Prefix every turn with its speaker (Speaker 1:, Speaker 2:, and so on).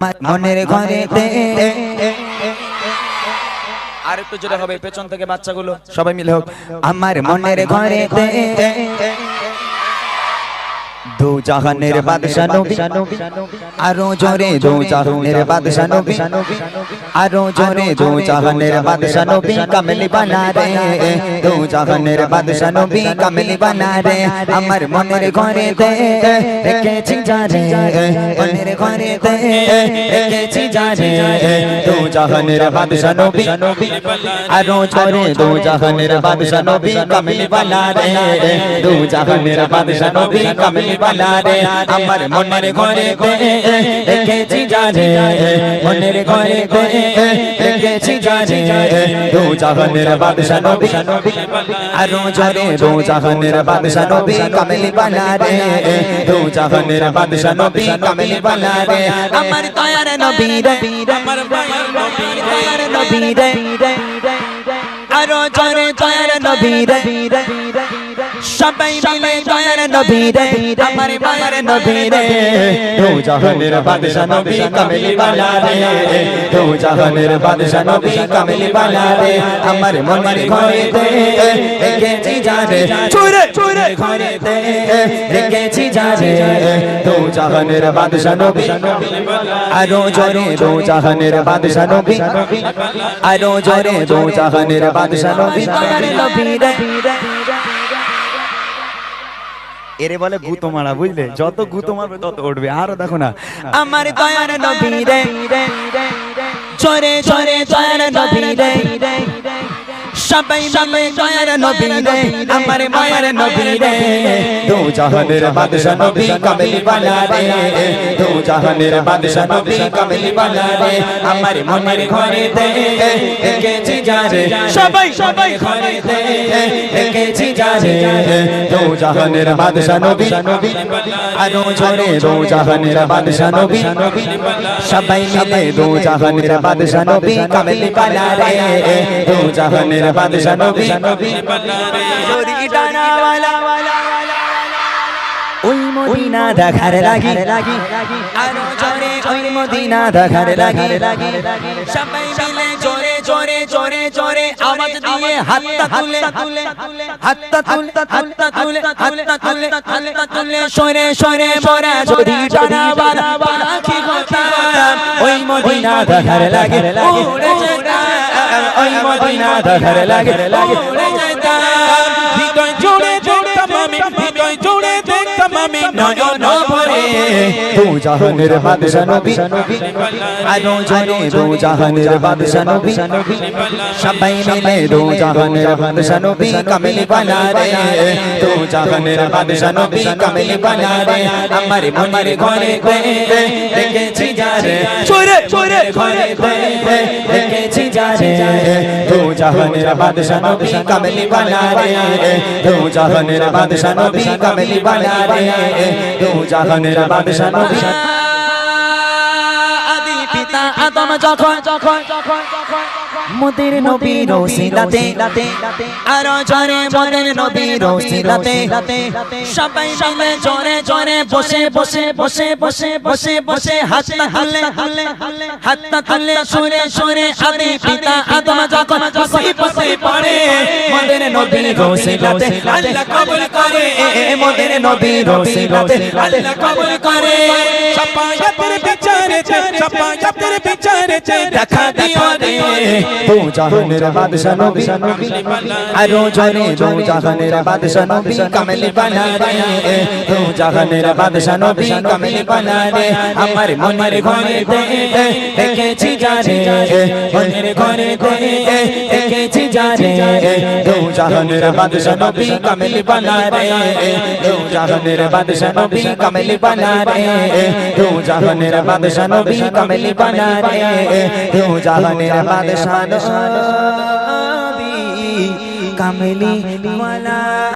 Speaker 1: মনের ঘরে
Speaker 2: আর একটু জোরে হবে পেছন থেকে বাচ্চাগুলো সবাই মিলে হোক।
Speaker 1: আমার মনের ঘরেতে দু জাহানের বাদশা নবী আরও জোরে দু জাহানের বাদশা নবী আরও জোরে দু জাহানের বাদশা নবী কামলি বানা রে দু জাহানের বাদশা নবী কামলি বানা রে আমার মনের ঘরেতে রেখেছি যা রে মনের ঘরেতে রেখেছি যা রে দু জাহানের বাদশা নবী আরও জোরে দু জাহানের বাদশা নবী কামলি বানা রে দু জাহানের বাদশা নবী কামলি বানা রে, আমার মনের ঘরে রেখেছি যা রে, মনের ঘরে রেখেছি যা রে। দু জাহানের বাদশা নবী, আরও জোরে দু জাহানের বাদশা নবী, কামলি বানা রে। দু জাহানের বাদশা নবী, কামলি রে, আমার দয়ার নবী রে, আমার দয়ার নবী রে। আরও জোরে দয়ার নবী রে। সবাই মিলে দয়ার নবী রে আমার মায়ের নবী রে দু জাহানের বাদশা নবী কামলি বালা রে দু জাহানের বাদশা নবী কামলি বালা রে আমার মনের ঘরেতে রেখেছি যা রে চুরে। চুরে। ঘরেতে রেখেছি যা রে দু জাহানের বাদশা নবী। আরও জোরে দু জাহানের বাদশা নবী। আরও জোরে দু জাহানের বাদশা নবী। দয়ার নবী রে এরে বলে গুতো মারা বুঝলে? যত গুতো মারবে তত উঠবে। আরও দেখো না। আমার দয়ার নবী রে চরে চরে দয়ার নবী রে সবাই মিলে দয়ার নবী রে আমার মায়ের নবী রে দু জাহানের বাদশা নবী কামলি বালা রে দু জাহানের বাদশা নবী কামলি বালা রে আমার মনের ঘরে দে রেখেছি যা রে সবাই সবাই ঘরে দে রেখেছি যা রে দু জাহানের বাদশা নবী আরও জোরে দু জাহানের বাদশা নবী সবাই মিলে দু জাহানের বাদশা নবী কামলি বালা রে দু জাহানের বাদশা নবী জোরি ডানা ওয়ালা। ওই মদিনা দেখার লাগি। আরও জোরে ওই মদিনা দেখার লাগি। সবাই মিলে জোরে জোরে জোরে জোরে আওয়াজ দিয়ে হাতটা তুলে। হাতটা তুলে হাতটা তুলে হাতটা তুলে হাতটা তুলে। সরে সরে মোরা যদি ডানা বালা পাখি হতাম ওই মদিনা দেখার লাগে। উড়ে ওই মদিনা দেখার লাগে। উড়ে যেতাম
Speaker 3: হৃদয় জুড়ে দেখতাম আমি হৃদয় জুড়ে দেখতাম আমি নয়ন ভরে
Speaker 1: দু জাহানের বাদশা নবী। আরও জোরে দু জাহানের বাদশা নবী? সবাই মিলে দু জাহানের বাদশা নবী কামিলি বানা রে দু জাহানের বাদশা নবী কামিলি বানা রে আমার মনের ঘরে রেখেছি যা রে চোরে চোরে ঘরে রেখেছি যা রে দু জাহানের বাদশা নবী কামিলি বানা রে দু জাহানের বাদশা নবী কামিলি বানা রে দু জাহানের বাদশা পিতা আদম যখন যখন যখন মোদের নবীর ওসিলাতে আরও জোরে মোদের নবীর ওসিলাতে সবাই মিলে জোরে জোরে বসে বসে বসে বসে বসে বসে হাতটা তুলে হাতটা তুলে সুরে সুরে আদি পিতা আদম যখন বসে বসে পড়ে মোদের নবীর ওসিলাতে আল্লাহ কবুল করে মোদের নবীর ওসিলাতে আল্লাহ কবুল করে
Speaker 3: সাপায়াতের বিচারে সাপায়াতের বিচারে
Speaker 1: দেখা দিও রে দু জাহানের বাদশা নবী আরও জোরে দু জাহানের বাদশা নবী কামলি বানা রে। দু জাহানের বাদশা নবী কামলি বানা রে। আমার মনের ঘরে দেখেছি যা মনের ঘরে দেখেছি যা রে। জাহানের বাদশা নবী কামলি বানা রে। দু জাহানের বাদশা নবী কামলি বানা রে। দু জাহানের বাদশা নবী কামলি বানা রে দু জাহানের বাদশাহ নবী কামলি বানা